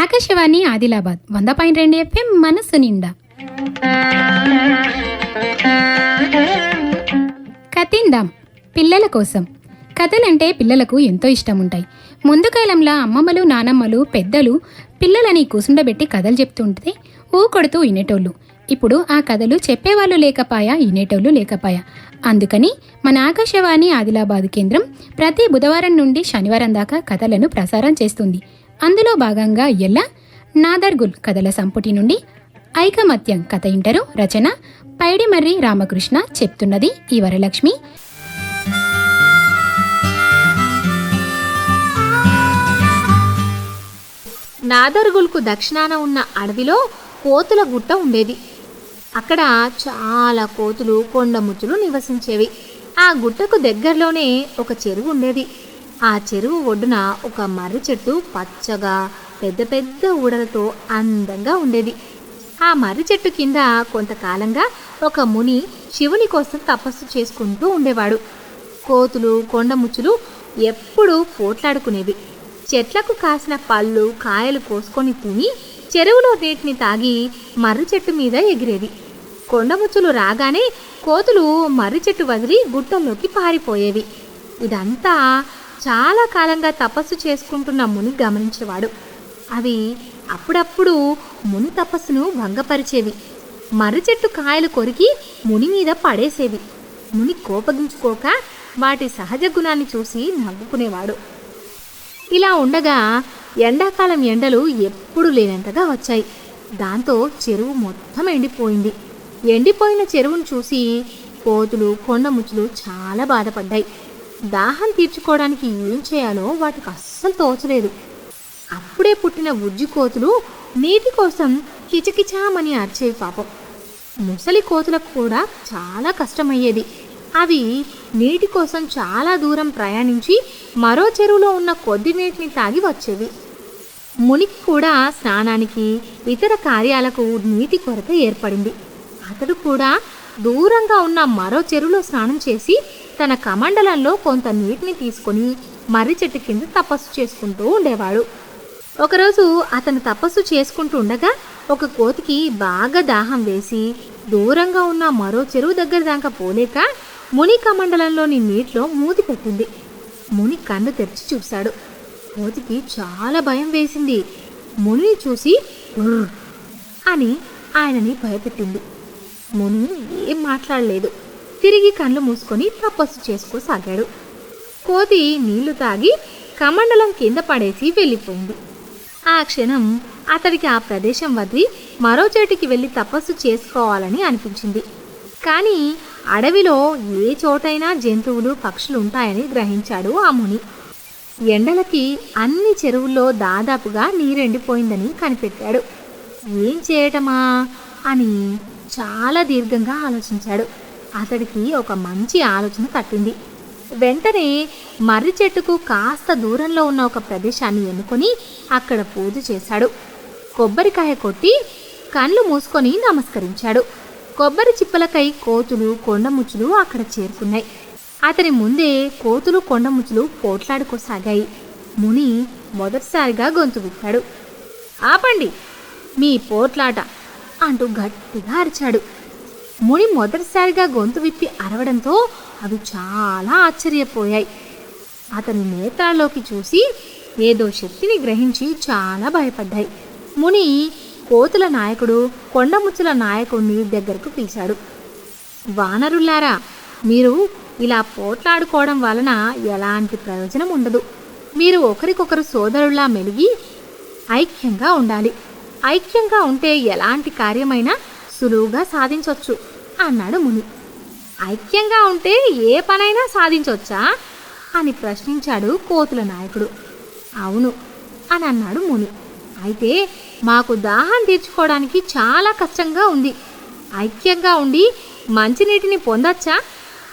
ఆకాశవాణి ఆదిలాబాద్ వంద పాయింట్ రెండు ఎఫ్ఎం మనస్సు నిండా. కతిందాం పిల్లల కోసం. కథలంటే పిల్లలకు ఎంతో ఇష్టం ఉంటాయి ముందు కాలంలో అమ్మమ్మలు నానమ్మలు పెద్దలు పిల్లలని కూసుండబెట్టి కథలు చెప్తుంటే ఊ కొడుతూ వినేటోళ్ళు ఇప్పుడు ఆ కథలు చెప్పేవాళ్ళు లేకపాయా వినేటోళ్ళు లేకపాయా? అందుకని మన ఆకాశవాణి ఆదిలాబాద్ కేంద్రం ప్రతి బుధవారం నుండి శనివారం దాకా కథలను ప్రసారం చేస్తుంది. అందులో భాగంగా ఎల్ల నాదర్గుల్ కథల సంపుటి నుండి ఐకమత్యం కథ ఇంటరు రచన పైడిమర్రి రామకృష్ణ చెప్తున్నది ఈ వరలక్ష్మి. నాదర్గుల్కు దక్షిణాన ఉన్న అడవిలో కోతుల గుట్ట ఉండేది. అక్కడ చాలా కోతులు కొండముచ్చులు నివసించేవి. ఆ గుట్టకు దగ్గరలోనే ఒక చెరువు ఉండేది. ఆ చెరువు ఒడ్డున ఒక మర్రి చెట్టు పచ్చగా పెద్ద పెద్ద ఊడలతో అందంగా ఉండేది. ఆ మర్రి చెట్టు కింద కొంతకాలంగా ఒక ముని శివుని కోసం తపస్సు చేసుకుంటూ ఉండేవాడు. కోతులు కొండముచ్చులు ఎప్పుడూ పోట్లాడుకునేవి. చెట్లకు కాసిన పళ్ళు కాయలు కోసుకొని తిని చెరువులో నీటిని తాగి మర్రి చెట్టు మీద ఎగిరేది. కొండముచ్చులు రాగానే కోతులు మర్రి చెట్టు వదిలి గుట్టల్లోకి పారిపోయేవి. ఇదంతా చాలా కాలంగా తపస్సు చేసుకుంటున్న ముని గమనించేవాడు. అవి అప్పుడప్పుడు ముని తపస్సును భంగపరిచేవి. మర్రి చెట్టు కాయలు కొరికి ముని మీద పడేసేవి. ముని కోపగించుకోక వాటి సహజ గుణాన్ని చూసి నవ్వుకునేవాడు. ఇలా ఉండగా ఎండాకాలం ఎండలు ఎప్పుడు లేనంతగా వచ్చాయి. దాంతో చెరువు మొత్తం ఎండిపోయింది. ఎండిపోయిన చెరువును చూసి కోతులు కొండముచ్చులు చాలా బాధపడ్డాయి. దాహం తీర్చుకోవడానికి ఏం చేయాలో వాటికి అస్సలు తోచలేదు. అప్పుడే పుట్టిన బుజ్జి కోతులు నీటి కోసం కిచకిచామని అరిచేవి పాపం. ముసలి కోతులకు కూడా చాలా కష్టమయ్యేది. అవి నీటి కోసం చాలా దూరం ప్రయాణించి మరో చెరువులో ఉన్న కొద్ది నీటిని తాగి వచ్చేవి. మునికి కూడా స్నానానికి ఇతర కార్యాలకు నీటి కొరత ఏర్పడింది. అతడు కూడా దూరంగా ఉన్న మరో చెరువులో స్నానం చేసి తన కమండలంలో కొంత నీటిని తీసుకొని మర్రి చెట్టు కింద తపస్సు చేసుకుంటూ ఉండేవాడు. ఒకరోజు అతను తపస్సు చేసుకుంటూ ఉండగా ఒక కోతికి బాగా దాహం వేసి దూరంగా ఉన్న మరో చెరువు దగ్గర దాకా పోలేక ముని కమండలంలోని నీటిలో మూతి పెట్టింది. ముని కన్ను తెరిచి చూశాడు. కోతికి చాలా భయం వేసింది. మునిని చూసి అని ఆయనని భయపెట్టింది. మును ఏం మాట్లాడలేదు. తిరిగి కళ్ళు మూసుకొని తపస్సు చేసుకోసాగాడు. కోతి నీళ్ళు తాగి కమండలం కింద పడేసి వెళ్ళిపోయింది. ఆ క్షణం అతడికి ఆ ప్రదేశం వదిలి మరో చోటికి వెళ్ళి తపస్సు చేసుకోవాలని అనిపించింది. కానీ అడవిలో ఏ చోటైనా జంతువులు పక్షులు ఉంటాయని గ్రహించాడు ఆ ముని. ఎండలకి అన్ని చెరువుల్లో దాదాపుగా నీరెండిపోయిందని కనిపెట్టాడు. ఏం చేయటమా? అని చాలా దీర్ఘంగా ఆలోచించాడు. అతడికి ఒక మంచి ఆలోచన తట్టింది. వెంటనే మర్రి చెట్టుకు కాస్త దూరంలో ఉన్న ఒక ప్రదేశాన్ని ఎన్నుకొని అక్కడ పూజ చేశాడు. కొబ్బరికాయ కొట్టి కళ్ళు మూసుకొని నమస్కరించాడు. కొబ్బరి చిప్పలకై కోతులు కొండముచ్చులు అక్కడ చేరుకున్నాయి. అతని ముందే కోతులు కొండముచ్చులు పోట్లాడుకోసాగాయి ముని మొదటిసారిగా గొంతు విప్పాడు. ఆపండి. మీ పోట్లాట అంటూ గట్టిగా అరిచాడు. ముని మొదటిసారిగా గొంతు విప్పి అరవడంతో అవి చాలా ఆశ్చర్యపోయాయి. అతని నేత్రాల్లోకి చూసి ఏదో శక్తిని గ్రహించి చాలా భయపడ్డాయి. ముని కోతుల నాయకుడు కొండముచ్చుల నాయకుడిని దగ్గరకు పిలిచాడు. వానరులారా మీరు ఇలా పోట్లాడుకోవడం వలన ఎలాంటి ప్రయోజనం ఉండదు. మీరు ఒకరికొకరు సోదరులా మెలిగి ఐక్యంగా ఉండాలి. ఐక్యంగా ఉంటే ఎలాంటి కార్యమైనా సులువుగా సాధించవచ్చు అన్నాడు ముని. ఐక్యంగా ఉంటే ఏ పనైనా సాధించవచ్చా అని ప్రశ్నించాడు కోతుల నాయకుడు. అవును అని అన్నాడు ముని. అయితే మాకు దాహం తీర్చుకోవడానికి చాలా కష్టంగా ఉంది. ఐక్యంగా ఉండి మంచినీటిని పొందొచ్చా?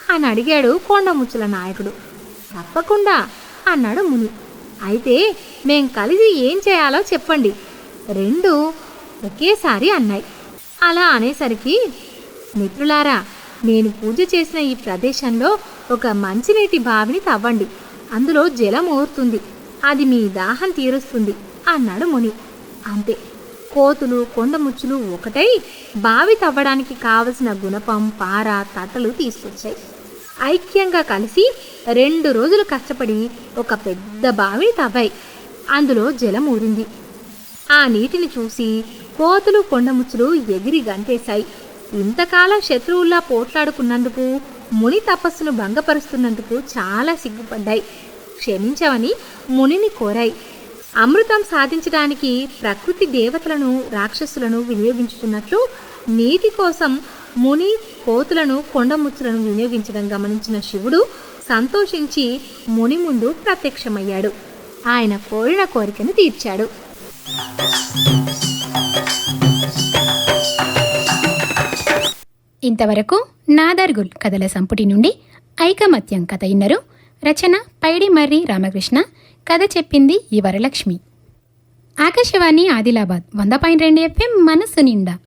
అని అడిగాడు కొండముచ్చుల నాయకుడు. తప్పకుండా అన్నాడు ముని. అయితే మేం కలిసి ఏం చేయాలో చెప్పండి రెండు ఒకేసారి అన్నాయి. అలా అనేసరికి మిత్రులారా నేను పూజ చేసిన ఈ ప్రదేశంలో ఒక మంచినీటి బావిని తవ్వండి. అందులో జలం ఊరుతుంది. అది మీ దాహం తీరుస్తుంది అన్నాడు ముని. అంతే. కోతులు కొండముచ్చులు ఒకటై బావి తవ్వడానికి కావలసిన గుణపం పార తట్టలు తీసుకొచ్చాయి. ఐక్యంగా కలిసి రెండు రోజులు కష్టపడి ఒక పెద్ద బావిని తవ్వాయి. అందులో జలం ఊరింది. ఆ నీటిని చూసి కోతులు కొండముచ్చులు ఎగిరి గంతేశాయి. ఇంతకాలం శత్రువుల్లా పోట్లాడుకున్నందుకు ముని తపస్సును భంగపరుస్తున్నందుకు చాలా సిగ్గుపడ్డాయి. క్షమించవని మునిని కోరాయి. అమృతం సాధించడానికి ప్రకృతి దేవతలను రాక్షసులను వినియోగించుతున్నట్లు నీటి కోసం ముని కోతులను కొండముచ్చులను వినియోగించడం గమనించిన శివుడు సంతోషించి ముని ముందు ప్రత్యక్షమయ్యాడు. ఆయన కోరిన కోరికను తీర్చాడు. ఇంతవరకు నాదర్గుల్ కథల సంపుటి నుండి ఐకమత్యం కథ ఇన్నరు. రచన పైడి మర్రి రామకృష్ణ. కథ చెప్పింది ఈ వరలక్ష్మి. ఆకాశవాణి ఆదిలాబాద్ వంద పాయింట్ రెండు ఎఫ్ఎం మనస్సు నిండా.